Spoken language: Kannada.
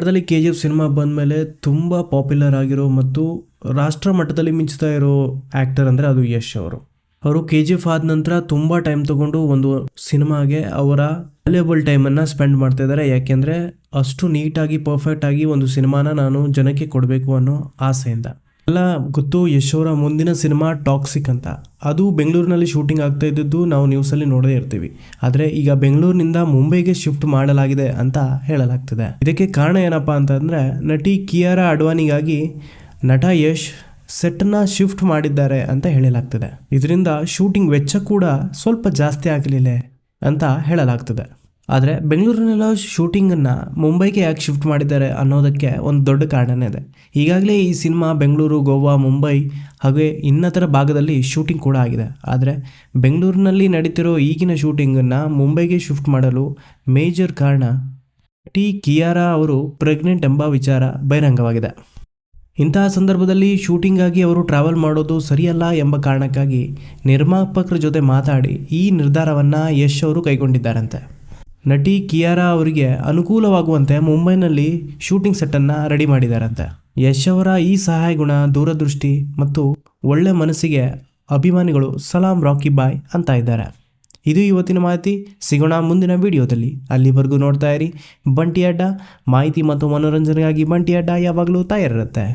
ಕನ್ನಡದಲ್ಲಿ ಕೆ ಜಿ ಎಫ್ ಸಿನಿಮಾ ಬಂದಮೇಲೆ ತುಂಬ ಪಾಪ್ಯುಲರ್ ಆಗಿರೋ ಮತ್ತು ರಾಷ್ಟ್ರ ಮಟ್ಟದಲ್ಲಿ ಮಿಂಚ್ತಾ ಇರೋ ಆ್ಯಕ್ಟರ್ ಅಂದರೆ ಅದು ಯಶ್ ಅವರು. ಅವರು ಕೆ ಜಿ ಎಫ್ ಆದ ನಂತರ ತುಂಬ ಟೈಮ್ ತಗೊಂಡು ಒಂದು ಸಿನಿಮಾಗೆ ಅವರ ವ್ಯಾಲ್ಯೂಬಲ್ ಟೈಮನ್ನು ಸ್ಪೆಂಡ್ ಮಾಡ್ತಾ ಇದ್ದಾರೆ. ಯಾಕೆಂದರೆ ಅಷ್ಟು ನೀಟಾಗಿ ಪರ್ಫೆಕ್ಟಾಗಿ ಒಂದು ಸಿನಿಮಾನ ನಾನು ಜನಕ್ಕೆ ಕೊಡಬೇಕು ಅನ್ನೋ ಆಸೆಯಿಂದ. ಎಲ್ಲ ಗೊತ್ತು, ಯಶೋರ ಮುಂದಿನ ಸಿನಿಮಾ ಟಾಕ್ಸಿಕ್ ಅಂತ. ಅದು ಬೆಂಗಳೂರಿನಲ್ಲಿ ಶೂಟಿಂಗ್ ಆಗ್ತಾ ಇದ್ದದ್ದು ನಾವು ನ್ಯೂಸಲ್ಲಿ ನೋಡದೇ ಇರ್ತೀವಿ. ಆದರೆ ಈಗ ಬೆಂಗಳೂರಿನಿಂದ ಮುಂಬೈಗೆ ಶಿಫ್ಟ್ ಮಾಡಲಾಗಿದೆ ಅಂತ ಹೇಳಲಾಗ್ತಿದೆ. ಇದಕ್ಕೆ ಕಾರಣ ಏನಪ್ಪ ಅಂತಂದರೆ, ನಟಿ ಕಿಯಾರಾ ಅಡ್ವಾನಿಗಾಗಿ ನಟ ಯಶ್ ಸೆಟ್ನ ಶಿಫ್ಟ್ ಮಾಡಿದ್ದಾರೆ ಅಂತ ಹೇಳಲಾಗ್ತಿದೆ. ಇದರಿಂದ ಶೂಟಿಂಗ್ ವೆಚ್ಚ ಕೂಡ ಸ್ವಲ್ಪ ಜಾಸ್ತಿ ಆಗಲಿಲ್ಲ ಅಂತ ಹೇಳಲಾಗ್ತಿದೆ. ಆದರೆ ಬೆಂಗಳೂರಿನೆಲ್ಲ ಶೂಟಿಂಗನ್ನು ಮುಂಬೈಗೆ ಯಾಕೆ ಶಿಫ್ಟ್ ಮಾಡಿದ್ದಾರೆ ಅನ್ನೋದಕ್ಕೆ ಒಂದು ದೊಡ್ಡ ಕಾರಣನೇ ಇದೆ. ಈಗಾಗಲೇ ಈ ಸಿನಿಮಾ ಬೆಂಗಳೂರು, ಗೋವಾ, ಮುಂಬೈ ಹಾಗೆ ಇನ್ನತರ ಭಾಗದಲ್ಲಿ ಶೂಟಿಂಗ್ ಕೂಡ ಆಗಿದೆ. ಆದರೆ ಬೆಂಗಳೂರಿನಲ್ಲಿ ನಡೀತಿರೋ ಈಗಿನ ಶೂಟಿಂಗನ್ನು ಮುಂಬೈಗೆ ಶಿಫ್ಟ್ ಮಾಡಲು ಮೇಜರ್ ಕಾರಣ ಟಿ ಕಿಯಾರಾ ಅವರು ಪ್ರೆಗ್ನೆಂಟ್ ಎಂಬ ವಿಚಾರ ಬಹಿರಂಗವಾಗಿದೆ. ಇಂತಹ ಸಂದರ್ಭದಲ್ಲಿ ಶೂಟಿಂಗಾಗಿ ಅವರು ಟ್ರಾವೆಲ್ ಮಾಡೋದು ಸರಿಯಲ್ಲ ಎಂಬ ಕಾರಣಕ್ಕಾಗಿ ನಿರ್ಮಾಪಕರ ಜೊತೆ ಮಾತಾಡಿ ಈ ನಿರ್ಧಾರವನ್ನು ಯಶ್ ಅವರು ಕೈಗೊಂಡಿದ್ದಾರಂತೆ. ನಟಿ ಕಿಯಾರಾ ಅವರಿಗೆ ಅನುಕೂಲವಾಗುವಂತೆ ಮುಂಬೈನಲ್ಲಿ ಶೂಟಿಂಗ್ ಸೆಟ್ಟನ್ನು ರೆಡಿ ಮಾಡಿದಾರಂತೆ. ಯಶ್ ಅವರ ಈ ಸಹಾಯ ಗುಣ, ದೂರದೃಷ್ಟಿ ಮತ್ತು ಒಳ್ಳೆ ಮನಸ್ಸಿಗೆ ಅಭಿಮಾನಿಗಳು ಸಲಾಂ ರಾಕಿ ಬಾಯ್ ಅಂತ ಇದ್ದಾರೆ. ಇದು ಇವತ್ತಿನ ಮಾಹಿತಿ. ಸಿಗೋಣ ಮುಂದಿನ ವಿಡಿಯೋದಲ್ಲಿ. ಅಲ್ಲಿವರೆಗೂ ನೋಡ್ತಾ ಇರಿ. ಬಂಟಿ ಅಡ್ಡ ಮಾಹಿತಿ ಮತ್ತು ಮನೋರಂಜನೆಗಾಗಿ ಬಂಟಿ ಅಡ್ಡ ಯಾವಾಗಲೂ ತಯಾರಿರುತ್ತೆ.